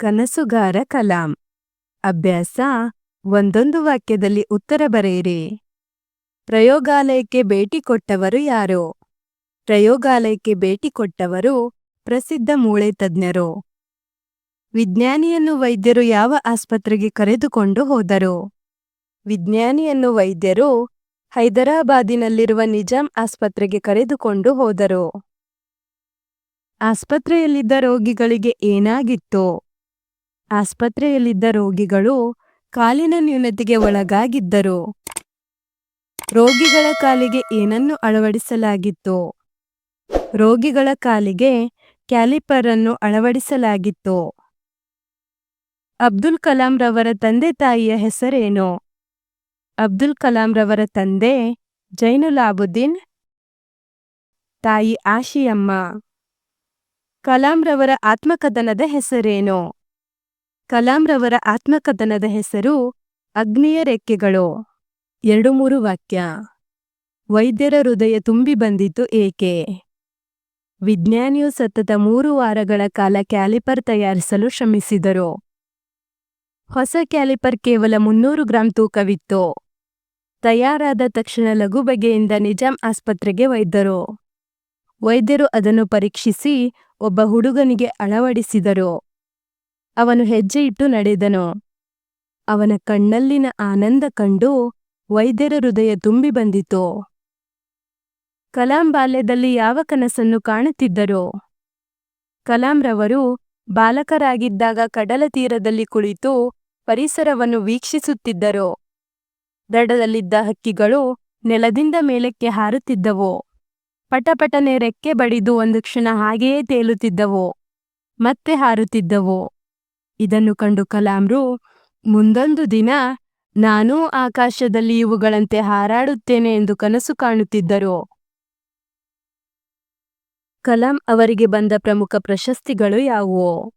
ಕನಸುಗಾರ ಕಲಾಂ. ಅಭ್ಯಾಸ, ಒಂದೊಂದು ವಾಕ್ಯದಲ್ಲಿ ಉತ್ತರ ಬರೆಯಿರಿ. ಪ್ರಯೋಗಾಲಯಕ್ಕೆ ಭೇಟಿ ಕೊಟ್ಟವರು ಯಾರು? ಪ್ರಯೋಗಾಲಯಕ್ಕೆ ಭೇಟಿ ಕೊಟ್ಟವರು ಪ್ರಸಿದ್ಧ ಮೂಳೆ ತಜ್ಞರು. ವಿಜ್ಞಾನಿಯನ್ನು ವೈದ್ಯರು ಯಾವ ಆಸ್ಪತ್ರೆಗೆ ಕರೆದುಕೊಂಡು ಹೋದರು? ವಿಜ್ಞಾನಿಯನ್ನು ವೈದ್ಯರು ಹೈದರಾಬಾದಿನಲ್ಲಿರುವ ನಿಜಾಂ ಆಸ್ಪತ್ರೆಗೆ ಕರೆದುಕೊಂಡು ಹೋದರು. ಆಸ್ಪತ್ರೆಯಲ್ಲಿದ್ದ ರೋಗಿಗಳಿಗೆ ಏನಾಗಿತ್ತು? ಆಸ್ಪತ್ರೆಯಲ್ಲಿದ್ದ ರೋಗಿಗಳು ಕಾಲಿನ ನ್ಯೂನತೆಗೆ ಒಳಗಾಗಿದ್ದರು. ರೋಗಿಗಳ ಕಾಲಿಗೆ ಏನನ್ನು ಅಳವಡಿಸಲಾಗಿತ್ತು? ರೋಗಿಗಳ ಕಾಲಿಗೆ ಕ್ಯಾಲಿಪರ್ ಅನ್ನು ಅಳವಡಿಸಲಾಗಿತ್ತು. ಅಬ್ದುಲ್ ಕಲಾಂ ರವರ ತಂದೆ ತಾಯಿಯ ಹೆಸರೇನು? ಅಬ್ದುಲ್ ಕಲಾಂ ರವರ ತಂದೆ ಜೈನುಲಾಬುದ್ದೀನ್. ತಾಯಿ ಆಶಿಯಮ್ಮ. ಕಲಾಂ ರವರ ಆತ್ಮಕಥನದ ಹೆಸರೇನು? ಕಲಾಂ ರವರ ಆತ್ಮಕಥನದ ಹೆಸರು ಅಗ್ನಿಯ ರೆಕ್ಕೆಗಳು. ಎರಡು ಮೂರು ವಾಕ್ಯ. ವೈದ್ಯರ ಹೃದಯ ತುಂಬಿ ಬಂದಿತು ಏಕೆ? ವಿಜ್ಞಾನಿಯು ಸತತ ಮೂರು ವಾರಗಳ ಕಾಲ ಕ್ಯಾಲಿಪರ್ ತಯಾರಿಸಲು ಶ್ರಮಿಸಿದರು. ಹೊಸ ಕ್ಯಾಲಿಪರ್ ಕೇವಲ ಮುನ್ನೂರು ಗ್ರಾಂ ತೂಕವಿತ್ತು. ತಯಾರಾದ ತಕ್ಷಣ ಲಘು ಬಗೆಯಿಂದ ನಿಜಾಂ ಆಸ್ಪತ್ರೆಗೆ ವೈದ್ಯರು ವೈದ್ಯರು ಅದನ್ನು ಪರೀಕ್ಷಿಸಿ ಒಬ್ಬ ಹುಡುಗನಿಗೆ ಅಳವಡಿಸಿದರು. ಅವನು ಹೆಜ್ಜೆ ಇಟ್ಟು ನಡೆದನು. ಅವನ ಕಣ್ಣಲ್ಲಿನ ಆನಂದ ಕಂಡು ವೈದ್ಯರ ಹೃದಯ ತುಂಬಿ ಬಂದಿತು. ಕಲಾಂ ಬಾಲ್ಯದಲ್ಲಿ ಯಾವ ಕನಸನ್ನು ಕಾಣುತ್ತಿದ್ದರು? ಕಲಾಂರವರು ಬಾಲಕರಾಗಿದ್ದಾಗ ಕಡಲ ತೀರದಲ್ಲಿ ಕುಳಿತು ಪರಿಸರವನ್ನು ವೀಕ್ಷಿಸುತ್ತಿದ್ದರು. ದಡದಲ್ಲಿದ್ದ ಹಕ್ಕಿಗಳು ನೆಲದಿಂದ ಮೇಲಕ್ಕೆ ಹಾರುತ್ತಿದ್ದವು. ಪಟಪಟನೆ ರೆಕ್ಕೆ ಬಡಿದು ಒಂದು ಕ್ಷಣ ಹಾಗೆಯೇ ತೇಲುತ್ತಿದ್ದವು. ಮತ್ತೆ ಹಾರುತ್ತಿದ್ದವು. ಇದನ್ನು ಕಂಡು ಕಲಾಂರು ಮುಂದೊಂದು ದಿನ ನಾನೂ ಆಕಾಶದಲ್ಲಿ ಇವುಗಳಂತೆ ಹಾರಾಡುತ್ತೇನೆ ಎಂದು ಕನಸು ಕಾಣುತ್ತಿದ್ದರು. ಕಲಾಂ ಅವರಿಗೆ ಬಂದ ಪ್ರಮುಖ ಪ್ರಶಸ್ತಿಗಳು ಯಾವುವು?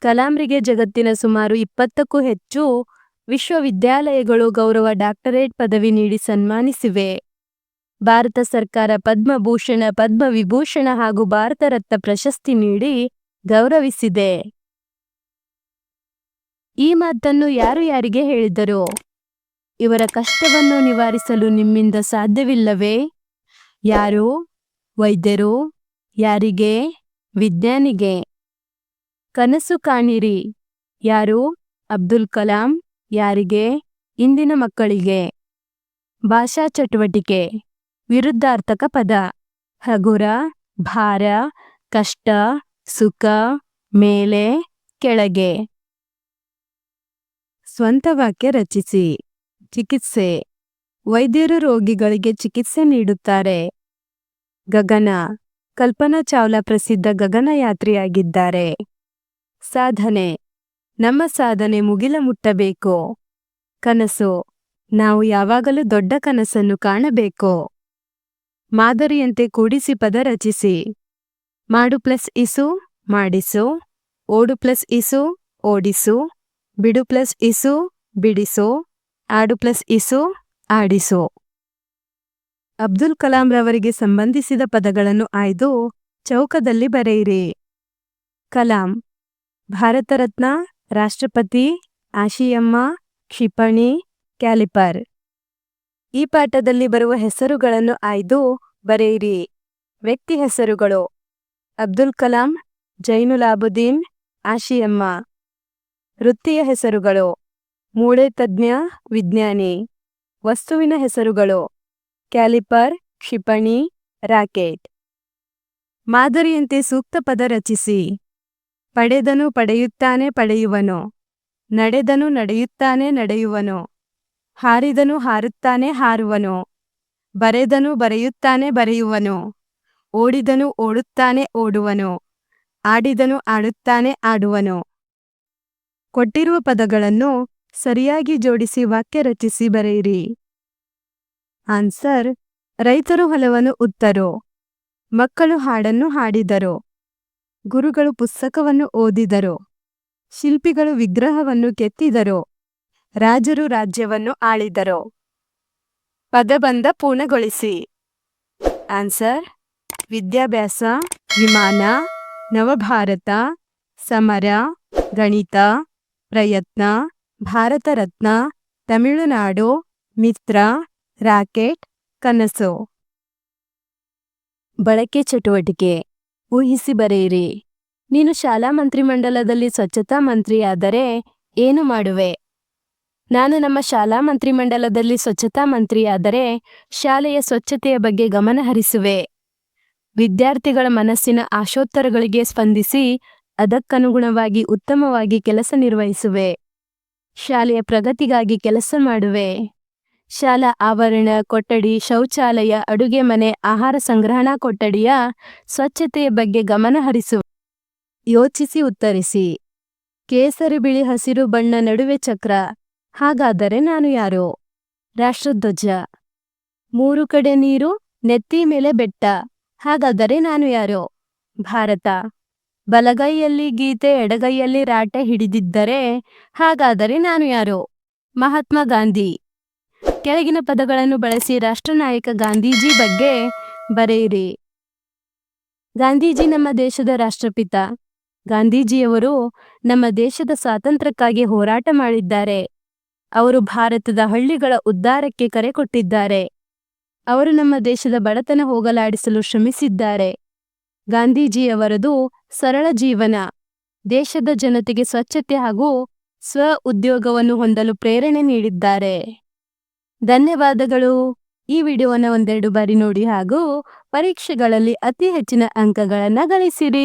ಕಲಾಂರಿಗೆ ಜಗತ್ತಿನ ಸುಮಾರು ಇಪ್ಪತ್ತಕ್ಕೂ ಹೆಚ್ಚು ವಿಶ್ವವಿದ್ಯಾಲಯಗಳು ಗೌರವ ಡಾಕ್ಟರೇಟ್ ಪದವಿ ನೀಡಿ ಸನ್ಮಾನಿಸಿವೆ. ಭಾರತ ಸರ್ಕಾರ ಪದ್ಮಭೂಷಣ, ಪದ್ಮವಿಭೂಷಣ ಹಾಗೂ ಭಾರತ ರತ್ನ ಪ್ರಶಸ್ತಿ ನೀಡಿ ಗೌರವಿಸಿದೆ. ಈ ಮಾತನ್ನು ಯಾರು ಯಾರಿಗೆ ಹೇಳಿದರು? ಇವರ ಕಷ್ಟವನ್ನು ನಿವಾರಿಸಲು ನಿಮ್ಮಿಂದ ಸಾಧ್ಯವಿಲ್ಲವೇ? ಯಾರು? ವೈದ್ಯರು? ಯಾರಿಗೆ? ವಿಜ್ಞಾನಿಗೆ? ಕನಸು ಕಾಣಿರಿ. ಯಾರು? ಅಬ್ದುಲ್ ಕಲಾಂ ಯಾರಿಗೆ? ಇಂದಿನ ಮಕ್ಕಳಿಗೆ? ಭಾಷಾ ಚಟುವಟಿಕೆ. ವಿರುದ್ಧಾರ್ಥಕ ಪದ. ಹಗುರ, ಭಾರ, ಕಷ್ಟ, ಸುಖ, ಮೇಲೆ, ಕೆಳಗೆ. ಸ್ವಂತ ವಾಕ್ಯ ರಚಿಸಿ. ಚಿಕಿತ್ಸೆ. ವೈದ್ಯರು ರೋಗಿಗಳಿಗೆ ಚಿಕಿತ್ಸೆ ನೀಡುತ್ತಾರೆ. ಗಗನ. ಕಲ್ಪನಾ ಚಾವ್ಲಾ ಪ್ರಸಿದ್ಧ ಗಗನಯಾತ್ರಿಯಾಗಿದ್ದಾರೆ ಸಾಧನೆ. ನಮ್ಮ ಸಾಧನೆ ಮುಗಿಲ ಮುಟ್ಟಬೇಕು. ಕನಸು. ನಾವು ಯಾವಾಗಲೂ ದೊಡ್ಡ ಕನಸನ್ನು ಕಾಣಬೇಕು. ಮಾದರಿಯಂತೆ ಕೂಡಿಸಿ ಪದ ರಚಿಸಿ. ಮಾಡು ಪ್ಲಸ್ ಇಸು, ಮಾಡಿಸು. ಓಡು ಪ್ಲಸ್ ಇಸು, ಓಡಿಸು. ಬಿಡು ಪ್ಲಸ್ ಇಸು, ಬಿಡಿಸೋ, ಆಡು ಪ್ಲಸ್ ಇಸು, ಆಡಿಸೋ. ಅಬ್ದುಲ್ ಕಲಾಂ ರವರಿಗೆ ಸಂಬಂಧಿಸಿದ ಪದಗಳನ್ನು ಆಯ್ದು ಚೌಕದಲ್ಲಿ ಬರೆಯಿರಿ. ಕಲಾಂ ಭಾರತ ರತ್ನ ರಾಷ್ಟ್ರಪತಿ, ಆಶಿಯಮ್ಮ, ಕ್ಷಿಪಣಿ, ಕ್ಯಾಲಿಪರ್. ಈ ಪಾಠದಲ್ಲಿ ಬರುವ ಹೆಸರುಗಳನ್ನು ಆಯ್ದು ಬರೆಯಿರಿ. ವ್ಯಕ್ತಿ ಹೆಸರುಗಳು, ಅಬ್ದುಲ್ ಕಲಾಂ, ಜೈನುಲಾಬುದ್ದೀನ್, ಆಶಿಯಮ್ಮ. ವೃತ್ತಿಯ ಹೆಸರುಗಳು ಮೂಳೆ ತಜ್ಞ, ವಿಜ್ಞಾನಿ. ವಸ್ತುವಿನ ಹೆಸರುಗಳು ಕ್ಯಾಲಿಪರ್, ಕ್ಷಿಪಣಿ, ರಾಕೆಟ್. ಮಾದರಿಯಂತೆ ಸೂಕ್ತ ಪದ ರಚಿಸಿ. ಪಡೆದನು ಪಡೆಯುತ್ತಾನೆ ಪಡೆಯುವನು. ನಡೆದನು ನಡೆಯುತ್ತಾನೆ ನಡೆಯುವನು. ಹಾರಿದನು ಹಾರುತ್ತಾನೆ ಹಾರುವನು. ಬರೆದನು ಬರೆಯುತ್ತಾನೆ ಬರೆಯುವನು. ಓಡಿದನು ಓಡುತ್ತಾನೆ ಓಡುವನು. ಆಡಿದನು ಆಡುತ್ತಾನೆ ಆಡುವನು. ಕೊಟ್ಟಿರುವ ಪದಗಳನ್ನು ಸರಿಯಾಗಿ ಜೋಡಿಸಿ ವಾಕ್ಯ ರಚಿಸಿ ಬರೆಯಿರಿ. ಆನ್ಸರ್, ರೈತರು ಹೊಲವನ್ನು ಉತ್ತರು, ಮಕ್ಕಳು ಹಾಡನ್ನು ಹಾಡಿದರು, ಗುರುಗಳು ಪುಸ್ತಕವನ್ನು ಓದಿದರು, ಶಿಲ್ಪಿಗಳು ವಿಗ್ರಹವನ್ನು ಕೆತ್ತಿದರು, ರಾಜರು ರಾಜ್ಯವನ್ನು ಆಳಿದರು. ಪದಬಂಧ ಪೂರ್ಣಗೊಳಿಸಿ. ಆನ್ಸರ್, ವಿದ್ಯಾಭ್ಯಾಸ, ವಿಮಾನ, ನವಭಾರತ, ಸಮರ, ಗಣಿತ ಪ್ರಯತ್ನ, ಭಾರತ ರತ್ನ, ತಮಿಳುನಾಡು, ಮಿತ್ರ, ರಾಕೆಟ್, ಕನಸು. ಬಳಕೆ ಚಟುವಟಿಕೆ, ಊಹಿಸಿ ಬರೆಯಿರಿ. ನೀನು ಶಾಲಾ ಮಂತ್ರಿಮಂಡಲದಲ್ಲಿ ಸ್ವಚ್ಛತಾ ಮಂತ್ರಿಯಾದರೆ ಏನು ಮಾಡುವೆ? ನಾನು ನಮ್ಮ ಶಾಲಾ ಮಂತ್ರಿಮಂಡಲದಲ್ಲಿ ಸ್ವಚ್ಛತಾ ಮಂತ್ರಿಯಾದರೆ ಶಾಲೆಯ ಸ್ವಚ್ಛತೆಯ ಬಗ್ಗೆ ಗಮನ ಹರಿಸುವೆ. ವಿದ್ಯಾರ್ಥಿಗಳ ಮನಸ್ಸಿನ ಆಶೋತ್ತರಗಳಿಗೆ ಸ್ಪಂದಿಸಿ ಅದಕ್ಕನುಗುಣವಾಗಿ ಉತ್ತಮವಾಗಿ ಕೆಲಸ ನಿರ್ವಹಿಸುವೆ. ಶಾಲೆಯ ಪ್ರಗತಿಗಾಗಿ ಕೆಲಸ ಮಾಡುವೆ. ಶಾಲಾ ಆವರಣ, ಕೊಠಡಿ, ಶೌಚಾಲಯ, ಅಡುಗೆ ಮನೆ, ಆಹಾರ ಸಂಗ್ರಹಣಾ ಕೊಠಡಿಯ ಸ್ವಚ್ಛತೆಯ ಬಗ್ಗೆ ಗಮನ ಹರಿಸುವೆ. ಯೋಚಿಸಿ ಉತ್ತರಿಸಿ. ಕೇಸರಿ ಬಿಳಿ ಹಸಿರು ಬಣ್ಣ ನಡುವೆ ಚಕ್ರ. ಹಾಗಾದರೆ ನಾನು ಯಾರು? ರಾಷ್ಟ್ರಧ್ವಜ. ಮೂರು ಕಡೆ ನೀರು, ನೆತ್ತಿ ಮೇಲೆ ಬೆಟ್ಟ. ಹಾಗಾದರೆ ನಾನು ಯಾರು? ಭಾರತ. ಬಲಗೈಯಲ್ಲಿ ಗೀತೆ, ಎಡಗೈಯಲ್ಲಿ ರಾಟೆ ಹಿಡಿದಿದ್ದರೆ ಹಾಗಾದರೆ ನಾನು ಯಾರು? ಮಹಾತ್ಮ ಗಾಂಧಿ. ಕೆಳಗಿನ ಪದಗಳನ್ನು ಬಳಸಿ ರಾಷ್ಟ್ರನಾಯಕ ಗಾಂಧೀಜಿ ಬಗ್ಗೆ ಬರೆಯಿರಿ. ಗಾಂಧೀಜಿ ನಮ್ಮ ದೇಶದ ರಾಷ್ಟ್ರಪಿತ. ಗಾಂಧೀಜಿಯವರು ನಮ್ಮ ದೇಶದ ಸ್ವಾತಂತ್ರ್ಯಕ್ಕಾಗಿ ಹೋರಾಟ ಮಾಡಿದ್ದಾರೆ. ಅವರು ಭಾರತದ ಹಳ್ಳಿಗಳ ಉದ್ಧಾರಕ್ಕೆ ಕರೆ ಕೊಟ್ಟಿದ್ದಾರೆ. ಅವರು ನಮ್ಮ ದೇಶದ ಬಡತನ ಹೋಗಲಾಡಿಸಲು ಶ್ರಮಿಸಿದ್ದಾರೆ. ಗಾಂಧೀಜಿಯವರದು ಸರಳ ಜೀವನ. ದೇಶದ ಜನತೆಗೆ ಸ್ವಚ್ಛತೆ ಹಾಗೂ ಸ್ವ ಉದ್ಯೋಗವನ್ನು ಹೊಂದಲು ಪ್ರೇರಣೆ ನೀಡಿದ್ದಾರೆ. ಧನ್ಯವಾದಗಳು. ಈ ವಿಡಿಯೋವನ್ನು ಒಂದೆರಡು ಬಾರಿ ನೋಡಿ ಹಾಗೂ ಪರೀಕ್ಷೆಗಳಲ್ಲಿ ಅತಿ ಹೆಚ್ಚಿನ ಅಂಕಗಳನ್ನು ಗಳಿಸಿರಿ.